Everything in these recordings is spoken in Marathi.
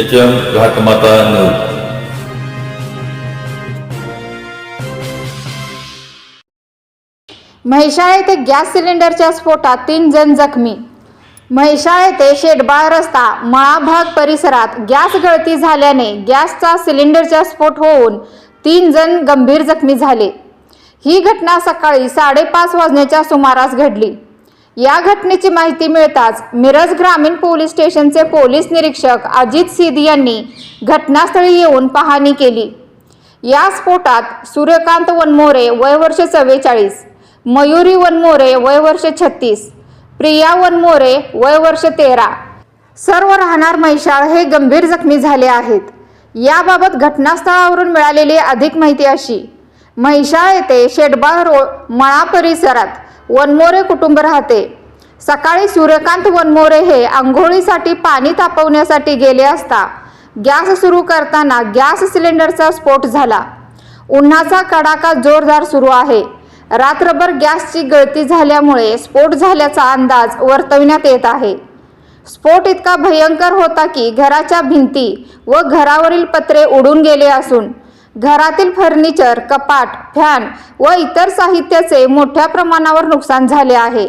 H M Ghatmata news Mhaisal येथे गॅस सिलेंडरच्या स्फोटात तीन जण जखमी. म्हैसाळ येथे शेडबाळ रस्ता मळाभाग परिसरात गॅस गळती झाल्याने गॅसचा सिलेंडरचा स्फोट होऊन तीन जण गंभीर जखमी झाले. ही घटना सकाळी साडेपाच वाजण्याच्या सुमारास घडली. या घटनेची माहिती मिळताच मिरज ग्रामीण पोलीस स्टेशनचे पोलीस निरीक्षक अजित सिद यांनी घटनास्थळी येऊन पाहणी केली. या स्फोटात सूर्यकांत वनमोरे वय वर्ष चव्वेचाळीस मयुरी वनमोरे वय वर्ष छत्तीस प्रिया वनमोरे वय वर्ष तेरा. सर्व राहणार म्हैसाळ हे गंभीर जखमी झाले आहेत. याबाबत घटनास्थळावरून मिळालेली अधिक माहिती अशी. म्हैसाळ येथे शेडबाळ रोड मळा परिसरात वनमोरे कुटुंब राहते. सकाळी सूर्यकांत वनमोरे हे आंघोळीसाठी पाणी तापवण्यासाठी गेले असता गॅस सुरू करताना गॅस सिलेंडरचा स्फोट झाला. उन्हाचा कडाका जोरदार सुरू आहे. रात्रभर गॅसची गळती झाल्यामुळे स्फोट झाल्याचा अंदाज वर्तविण्यात येत आहे. स्फोट इतका भयंकर होता की घराच्या भिंती व घरावरील पत्रे उडून गेले असून घरातील फर्निचर कपाट फॅन व इतर साहित्याचे मोठ्या प्रमाणावर नुकसान झाले आहे.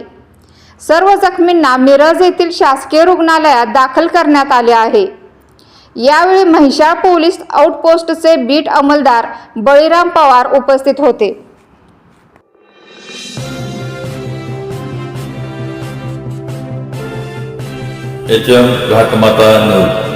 सर्व जखमींना मिरज येथील शासकीय रुग्णालयात दाखल करण्यात आले आहे. यावेळी महिषा पोलीस आउटपोस्टचे बीट अंमलदार बळीराम पवार उपस्थित होते. एच एम घाटमाता नऊ